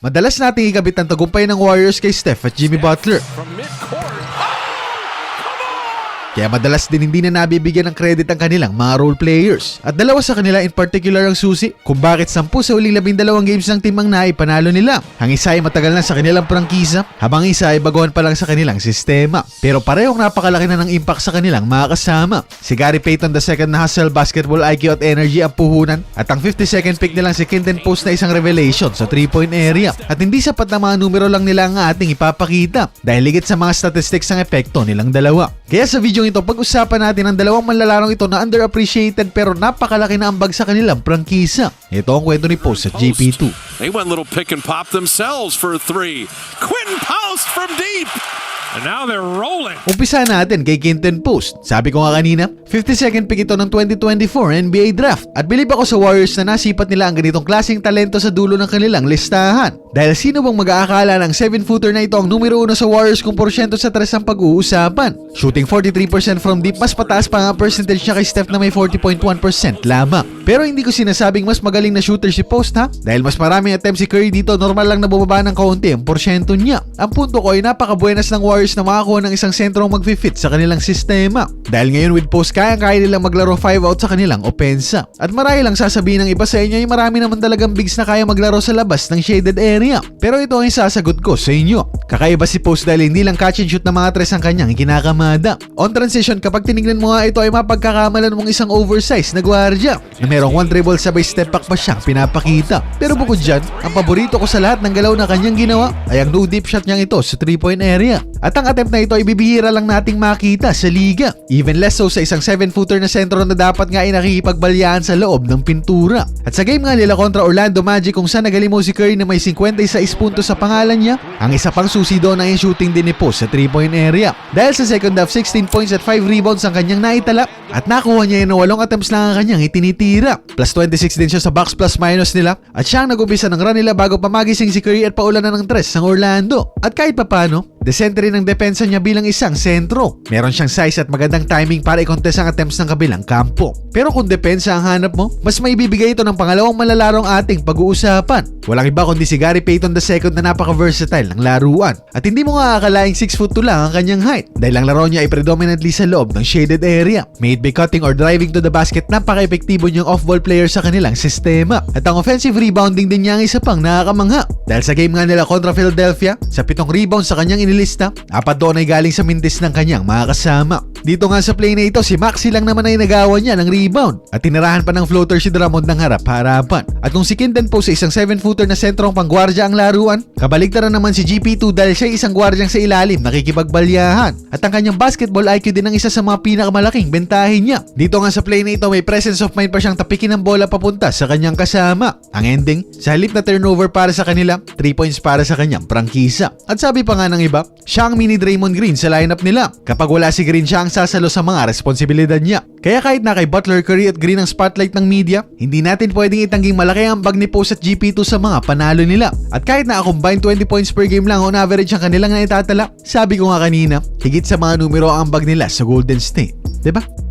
Madalas nating ikabit ang tagumpay ng Warriors kay Steph at Jimmy Butler. Kaya madalas din hindi na nabibigyan ng credit ang kanilang mga role players. At dalawa sa kanila in particular ang susi kung bakit 10 sa huling 12 games ng timang naipanalo nila. Ang isa ay matagal na sa kanilang prangkisa, habang isa ay baguhan pa lang sa kanilang sistema. Pero parehong napakalaki na ng impact sa kanilang mga kasama. Si Gary Payton II na hustle, basketball IQ at energy ang puhunan at ang 52nd pick nilang si Quinton Post na isang revelation sa 3-point area. At hindi sapat na mga numero lang nila ang ating ipapakita dahil ligit sa mga statistics ang epekto nilang dalawa. Kaya sa video ito, pag-usapan natin ang dalawang manlalarong ito na underappreciated pero napakalaki na ambag sa kanilang prangkisa. Ito ang kwento ni Post sa JP2. They went little pick and pop themselves for a three. Quentin Post from deep. And now they're rolling. Umpisa natin kay Quinton Post. Sabi ko nga kanina, 52nd pick ito ng 2024 NBA Draft. At bilib ako sa Warriors na nasipat nila ang ganitong klaseng talento sa dulo ng kanilang listahan. Dahil sino bang mag-aakala ng 7-footer na ito ang numero uno sa Warriors kung porsyento sa tres ang pag-uusapan? Shooting 43% from deep, mas pataas pa nga percentage niya kay Steph na may 40.1% lamang. Pero hindi ko sinasabing mas magaling na shooter si Post ha? Dahil mas maraming attempts si Curry dito, normal lang na bumaba ng kaunti ang porsyento niya. Ang punto ko ay napakabuenas ng Warriors na makakuha ng isang sentrong mag-fit sa kanilang sistema. Dahil ngayon with Post, kaya-kaya nilang maglaro 5 out sa kanilang opensa. At marahil lang sasabihin ng iba sa inyo ay marami naman talagang bigs na kaya maglaro sa labas ng shaded area. Pero ito ang sasagot ko sa inyo. Kakaiba si Post dahil hindi lang catch and shoot na mga tres ang kanyang kinakamada. On transition, kapag tinignan mo nga ito ay mapagkakamalan mong isang oversized na gwardiya na merong one dribble sabay step back pa siyang pinapakita. Pero bukod dyan, ang paborito ko sa lahat ng galaw na kanyang ginawa ay ang no deep shot niyang ito sa 3-point area. At ang attempt na ito ay bibihira lang nating makita sa liga. Even less so sa isang 7-footer na sentro na dapat nga ay nakikipagbalyaan sa loob ng pintura. At sa game nga nila kontra Orlando Magic kung saan nagalimo si Curry na may 56 puntos sa pangalan niya, ang isa pang susi doon ay shooting din ni Post sa 3-point area. Dahil sa second half, 16 points at 5 rebounds ang kanyang naitala at nakuha niya yun na 8 attempts lang ang kanyang itinitira. Plus 26 din siya sa box plus minus nila at siya ang nag-umpisa ng run nila bago pamagising si Curry at paulan na ng tres ng Orlando. At kahit papano, Desente rin ang depensa niya bilang isang sentro. Meron siyang size at magandang timing para i-contest ang attempts ng kabilang kampo. Pero kung depensa ang hanap mo, mas maibibigay ito ng pangalawang malalarong ating pag-uusapan. Walang iba kundi si Gary Payton II na napaka-versatile ng laruan. At hindi mo nga akalaing 6 foot 2 lang ang kanyang height dahil ang laro niya ay predominantly sa loob ng shaded area. May it be cutting or driving to the basket, napaka-epektibo niyang off-ball player sa kanilang sistema. At ang offensive rebounding din niya ang isa pang nakakamangha. Dahil sa game nga nila kontra Philadelphia, sa pitong rebounds sa kanyang inilista, apat doon ay galing sa mintis ng kanyang mga kasama. Dito nga sa play na ito, si Maxi lang naman ay nagawa niya ng rebound at tinirahan pa ng floater si Drummond ng harap-harapan. At kung si Quinton Post sa isang 7-footer na sentrong panggwardya ang laruan, kabaligtaran naman si GP2 dahil siya isang gwardyang sa ilalim nakikipagbalyahan. At ang kanyang basketball IQ din ang isa sa mga pinakamalaking bentahin niya. Dito nga sa play na ito, may presence of mind pa siyang tapikin ng bola papunta sa kanyang kasama. Ang ending, sa halip na turnover para sa kanila, 3 points para sa kanyang prangkisa. At sabi pa nga ng iba, siya ang mini Draymond Green sa lineup nila. Kapag wala si Green, siya ang sasalo sa mga responsibilidad niya. Kaya kahit na kay Butler, Curry at Green ang spotlight ng media, hindi natin pwedeng itangging malaki ang bag ni Post at GP2 sa mga panalo nila. At kahit na combined 20 points per game lang on average ang kanilang naitatala, sabi ko nga kanina, higit sa mga numero ang bag nila sa Golden State. 'Di ba?